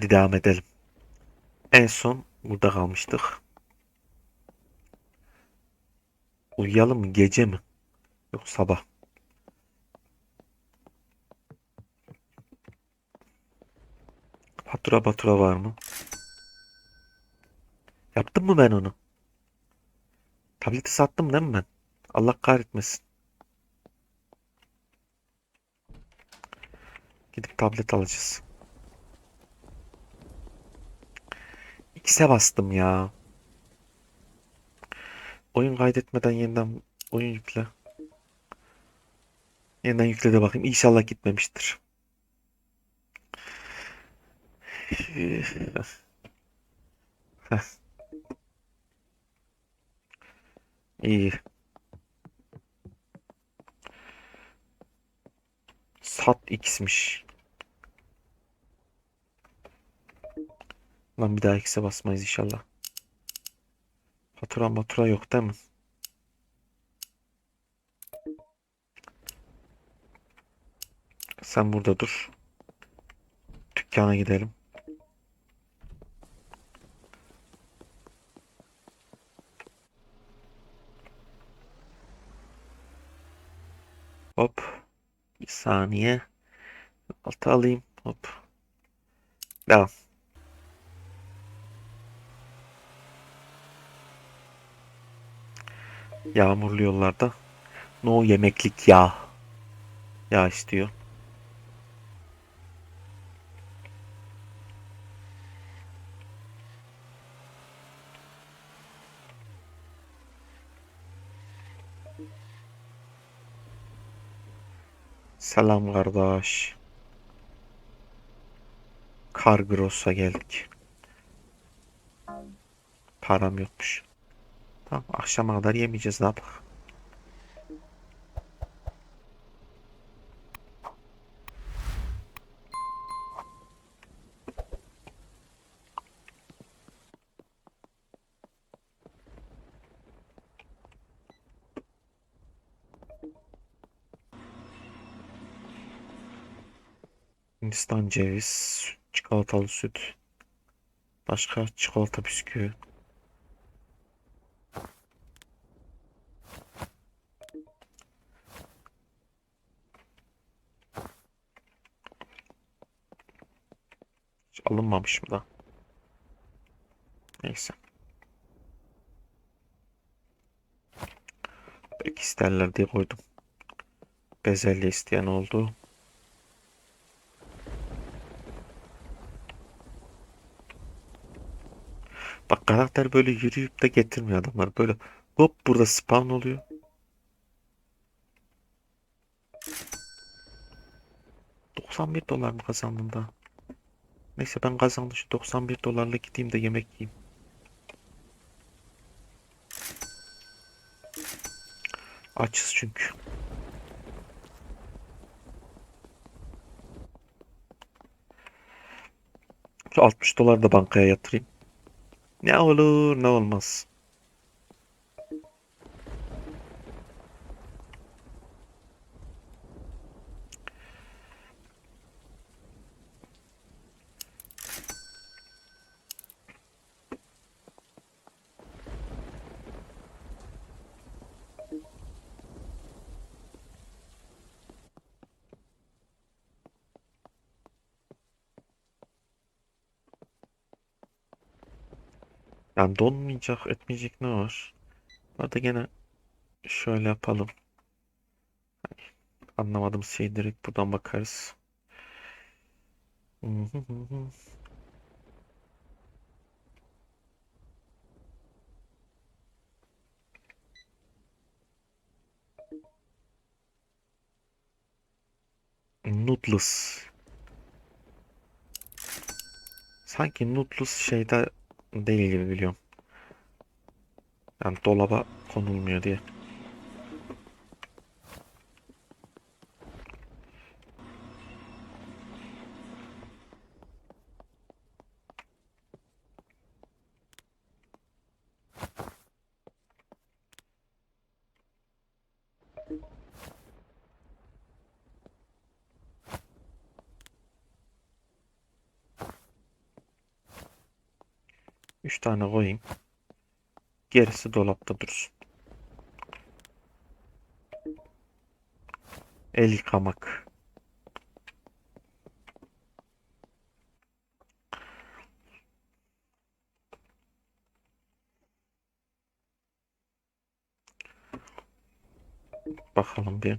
Hadi devam edelim. En son burada kalmıştık. Uyuyalım mı? Gece mi? Yok sabah. Fatura fatura var mı? Yaptım mı ben onu? Tableti sattım değil mi ben? Allah kahretmesin. Gidip tablet alacağız. X'e bastım ya. Oyun kaydetmeden yeniden oyun yükle. Yeniden yükle de bakayım. İnşallah gitmemiştir. İyi. Sat X'miş. Lan bir daha X'e basmayız inşallah. Fatura matura yok değil mi? Sen burada dur. Dükkana gidelim. Hop. Bir saniye. Altı alayım. Hop. Devam. Yağmurlu yollarda. No yemeklik yağ. Yağ istiyor. Selam kardeş. Kargros'a geldik. Param yokmuş. Tamam akşama kadar yemeyeceğiz ne yapalım. Hindistan ceviz, çikolatalı süt. Başka çikolata bisküvi. Hiç alınmamış mı da? Neyse. Belki isterler diye koydum. Bezelye isteyen oldu. Bak karakter böyle yürüyüp de getirmiyor adamlar. Böyle hop burada spawn oluyor. ...91 dolar mı kazandım da? Neyse ben kazandım şu 91 dolarla gideyim de yemek yiyeyim. Açız çünkü. Şu 60 dolar da bankaya yatırayım. Ne olur ne olmaz. Yani donmayacak, etmeyecek ne var? Hadi gene şöyle yapalım. Anlamadığım şey direkt buradan bakarız. Noodles. Sanki Noodles şeyde değil gibi biliyorum. Yani dolaba konulmuyor diye. 3 tane koyayım. Gerisi dolapta dursun. El yıkamak. Bakalım bir.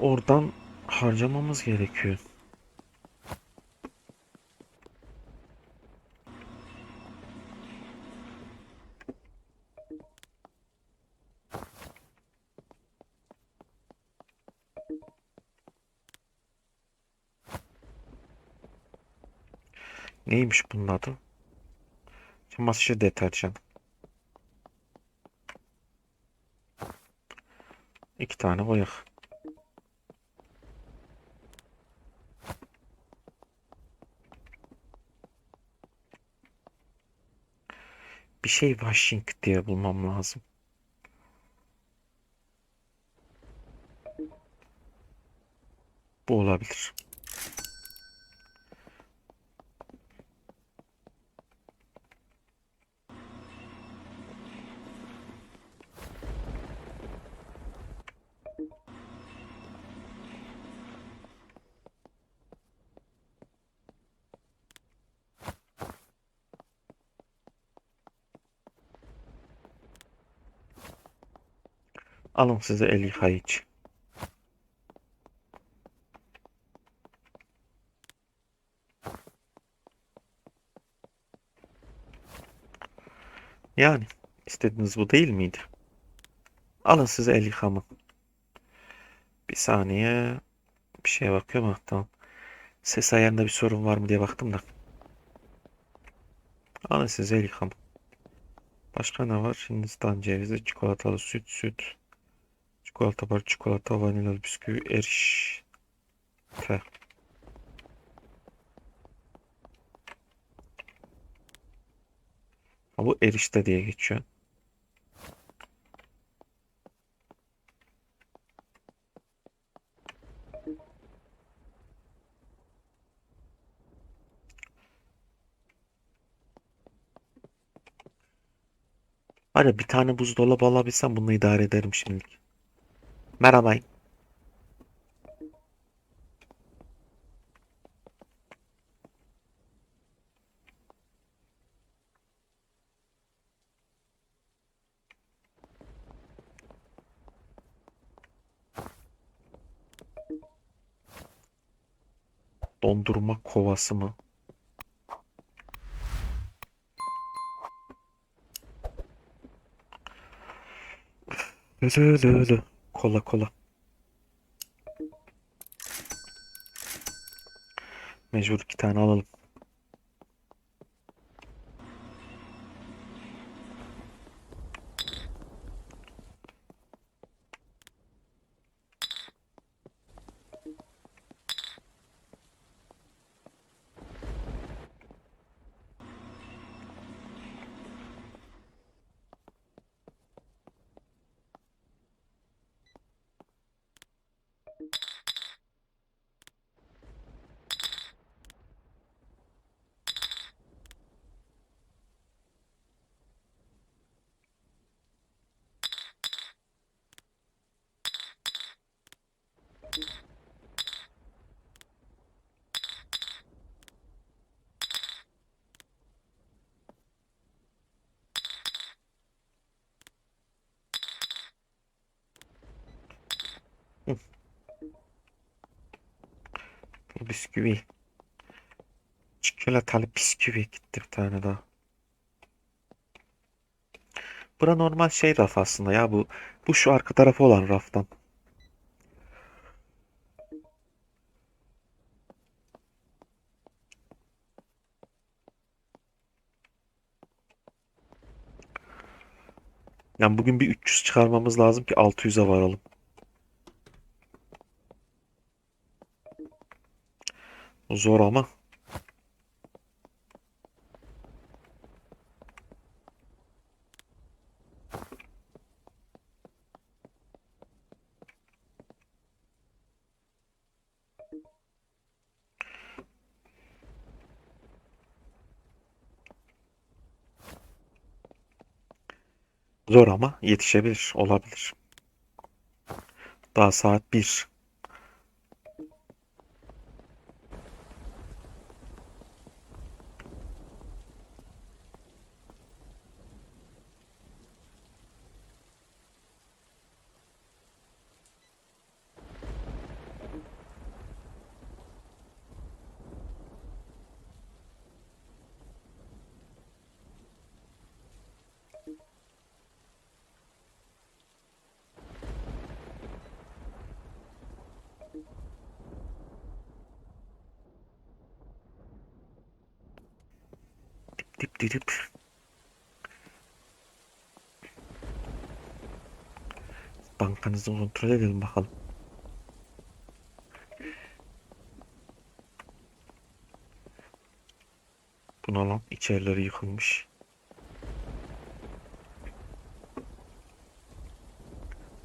Oradan harcamamız gerekiyor. Neymiş bunun adı? Çamaşır deterjan. İki tane boyak. Bir şey washing diye bulmam lazım. Bu olabilir. Alın size el yıkayıcı. Yani istediğiniz bu değil miydi? Alın size el yıkama. Bir saniye. Bir şeye bakıyorum. Ha, tamam. Ses ayarında bir sorun var mı diye baktım da. Alın size el yıkama. Başka ne var? Hindistan cevizi, çikolatalı süt, süt. Çikolata bar, çikolata, vanilyalı bisküvi, eriş. Ha, bu erişte diye geçiyor. Var bir tane buzdolabı alabilsem bununla idare ederim şimdilik. Merhaba. Dondurma kovası mı? Lü lü lü lü. Kola kola. Mecbur iki tane alalım. Mm-hmm. Bisküvi. Çikolatalı bisküvi gitti bir tane daha. Bura normal şey raf aslında ya bu. Bu şu arka tarafı olan raftan. Yani bugün bir 300 çıkarmamız lazım ki 600'e varalım. Zor ama. Zor ama yetişebilir, olabilir. Daha saat 1. Dip dip dip. Bankanızı kontrol edelim bakalım. Buna lan içerileri yıkılmış.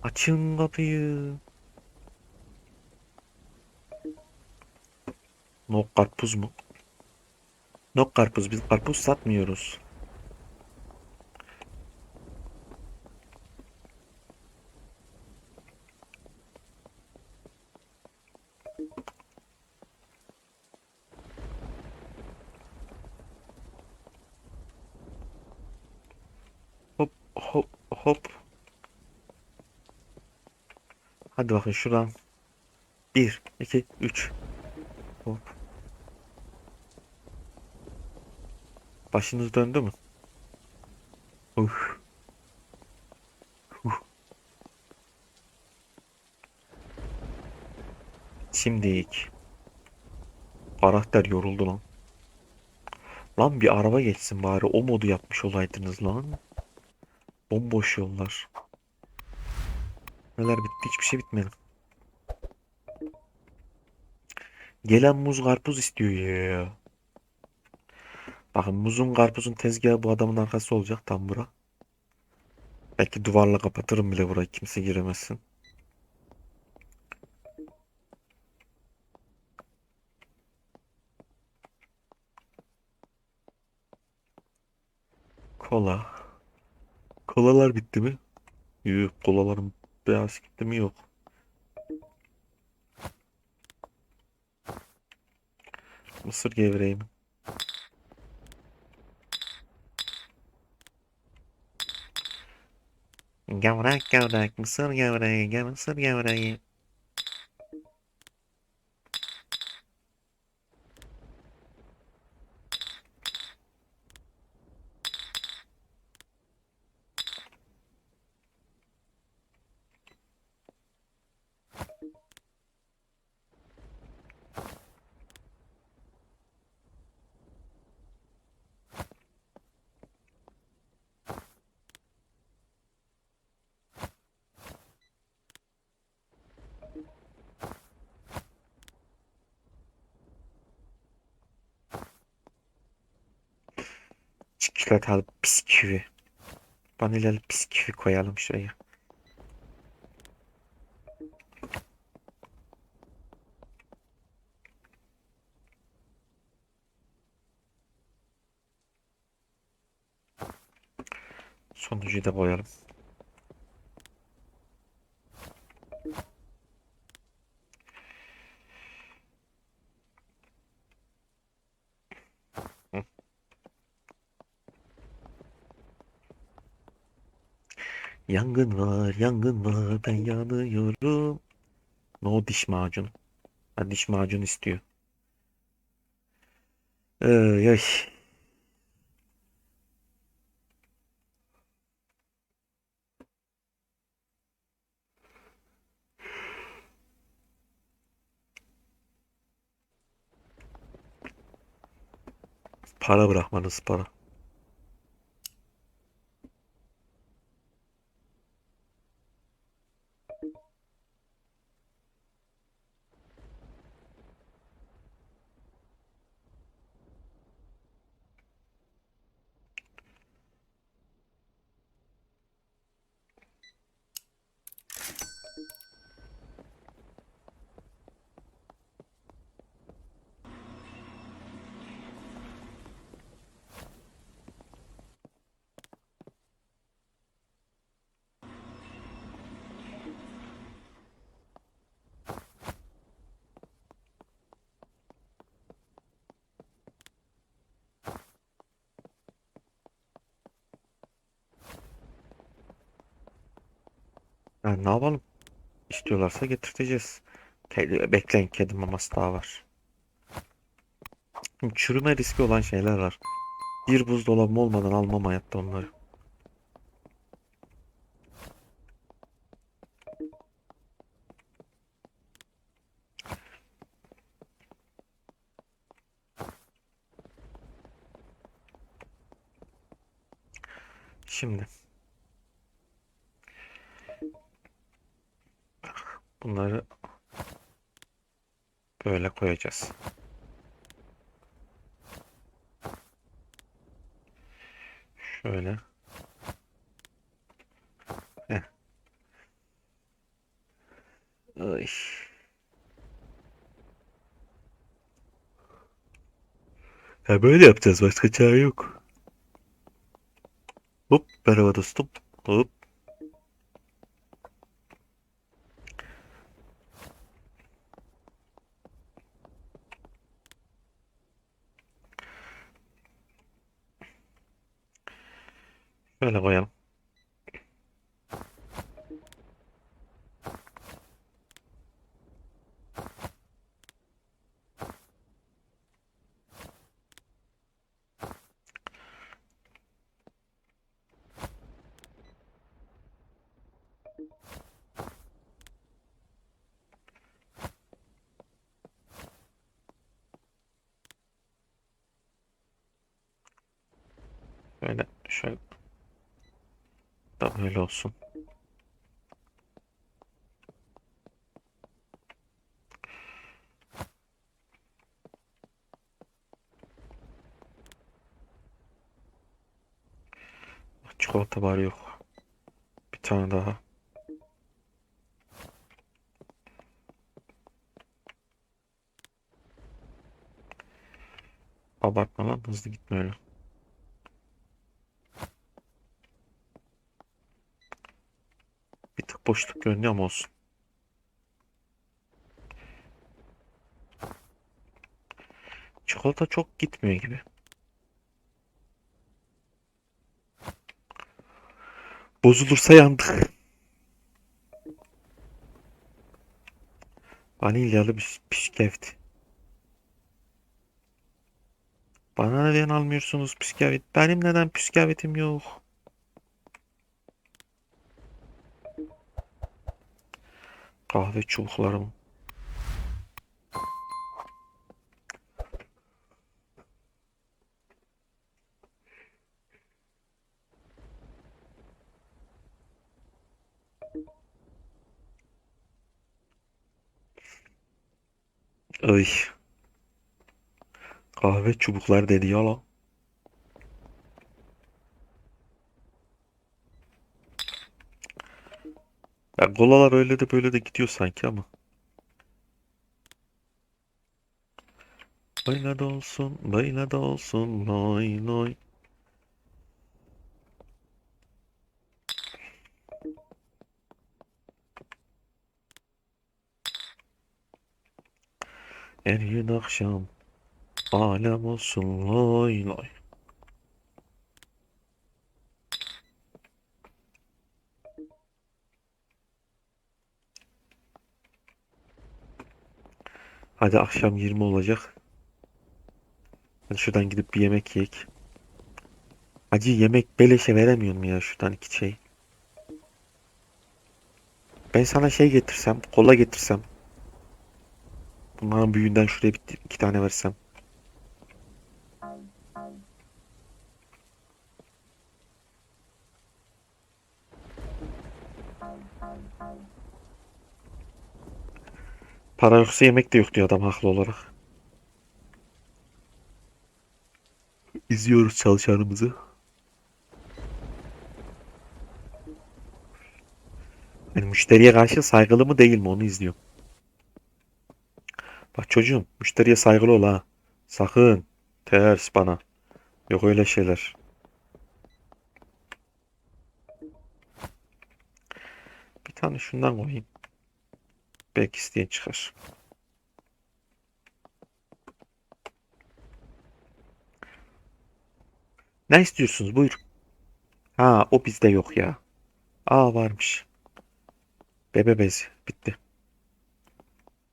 Açın kapıyı. Nok karpuz mu? Nok karpuz. Biz karpuz satmıyoruz. Hop hop hop. Hadi bakın şuradan. 1, 2, 3. Hop. Başınız döndü mü? Uf. Uf. Şimdilik. Karakter yoruldu lan. Lan bir araba geçsin bari. O modu yapmış olaydınız lan. Bomboş yollar. Neler bitti? Hiçbir şey bitmedi. Gelen muz karpuz istiyor ya. Bakın muzun karpuzun tezgahı bu adamın arkası olacak tam bura. Belki duvarla kapatırım bile burayı kimse giremesin. Kola. Kolalar bitti mi? Yok kolaların beyaz gitti mi? Yok. Mısır gevreği mi? Gevrek gevrek mısır gel mısır gevreği. Çikolatalı bisküvi. Vanilyalı bisküvi koyalım şuraya. Sonuncuyu da boyalım. Yangın var, yangın var, ben yanıyorum. No diş macunu. Ha, diş macunu istiyor. Ay, ay. Para bırakmanız para. Ha, ne yapalım? İstiyorlarsa getirteceğiz. Bekleyin kedi maması daha var. Çürüme riski olan şeyler var. Bir buzdolabım olmadan almam hayatta onları. Şimdi bunları böyle koyacağız. Şöyle. Ay. Ya böyle yapacağız. Başka çare yok. Hop. Merhaba dostum. Hop. Şöyle koyalım. Şöyle şöyle da böyle olsun. Çikolata bari yok. Bir tane daha. Abartma lan hızlı gitme öyle. Bir tık boşluk ama olsun. Çikolata çok gitmiyor gibi. Bozulursa yandık. Vanilyalı bir bisküvit. Bana neden almıyorsunuz bisküvit? Benim neden bisküvitim yok? Kahve çubuklarım. Ay. Kahve çubuklar dedi ya lan. Ya kolalar öyle de böyle de gidiyor sanki ama. Böyle de olsun, böyle de olsun, loy loy. Her gün akşam alem olsun, loy loy. Hadi akşam 20 olacak. Hadi şuradan gidip bir yemek yiyek. Acı yemek beleşe veremiyorum ya şuradan iki şey. Ben sana şey getirsem, kola getirsem. Bunların büyüğünden şuraya bir, iki tane versem. Para yoksa yemek de yok diyor adam haklı olarak. İzliyoruz çalışanımızı. Yani müşteriye karşı saygılı mı değil mi onu izliyorum. Bak çocuğum müşteriye saygılı ol ha. Sakın. Ters bana. Yok öyle şeyler. Bir tane şundan koyayım. Belki isteyen çıkar. Ne istiyorsunuz? Buyur. Ha o bizde yok ya. Aa varmış. Bebe bezi. Bitti.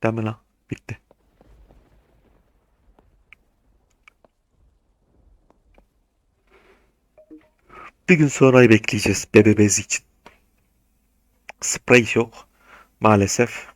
Değil mi lan? Bitti. Bir gün sonrayı bekleyeceğiz bebe bezi için. Sprey yok. Maalesef.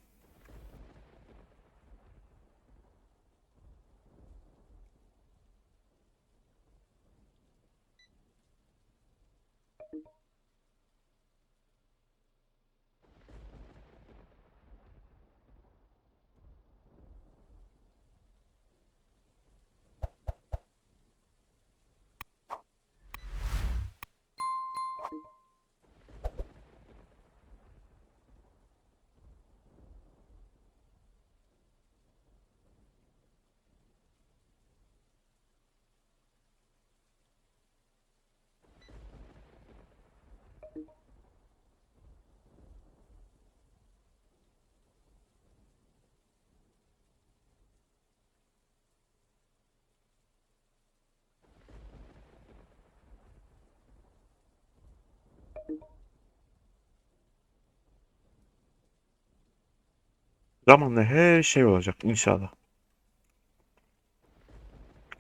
Zamanla her şey olacak inşallah.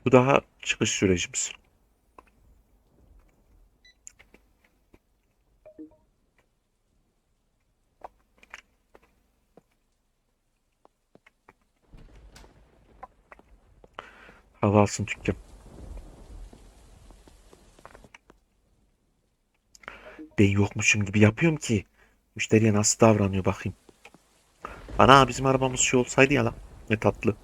Bu daha çıkış sürecimiz. Hava alsın dükkan. Ben yokmuşum gibi yapıyorum ki. Müşteriye nasıl davranıyor bakayım. Ana bizim arabamız şu olsaydı ya lan. Ne tatlı.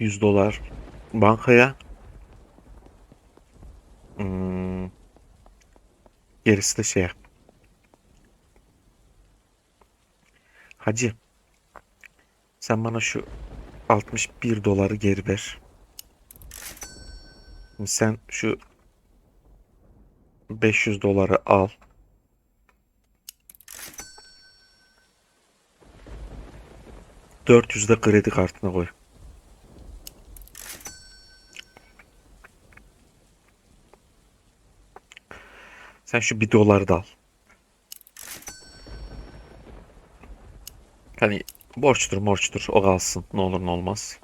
Yüz dolar bankaya. Gerisi de şeye. Hacı. Sen bana şu 61 doları geri ver. Sen şu 500 doları al. Dört yüz de kredi kartına koy. Sen şu bir doları da al. Hani borçtur morçtur o kalsın ne olur ne olmaz.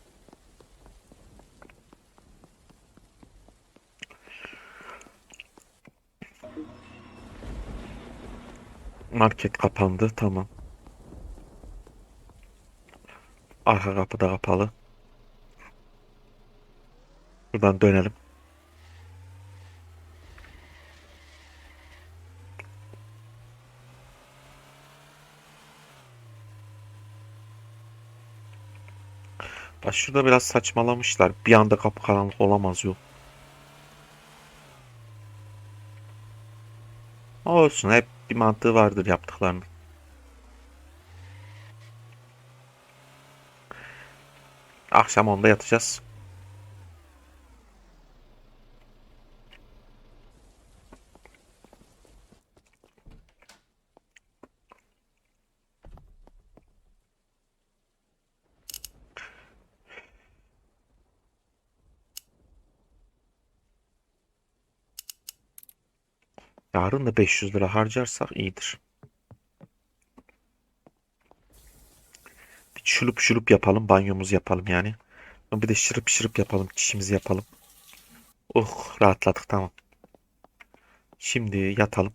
Market kapandı tamam. Arka kapı da kapalı. Buradan dönelim. Bak şurada biraz saçmalamışlar. Bir anda kapı karanlık olamaz yok. Olsun hep bir mantığı vardır yaptıklarının. Akşam onda yatacağız. Yarın da 500 lira harcarsak iyidir. Bir şurup şurup yapalım, banyomuzu yapalım yani. Bir de şırıp şırıp yapalım, çişimizi yapalım. Oh, rahatladık tamam. Şimdi yatalım.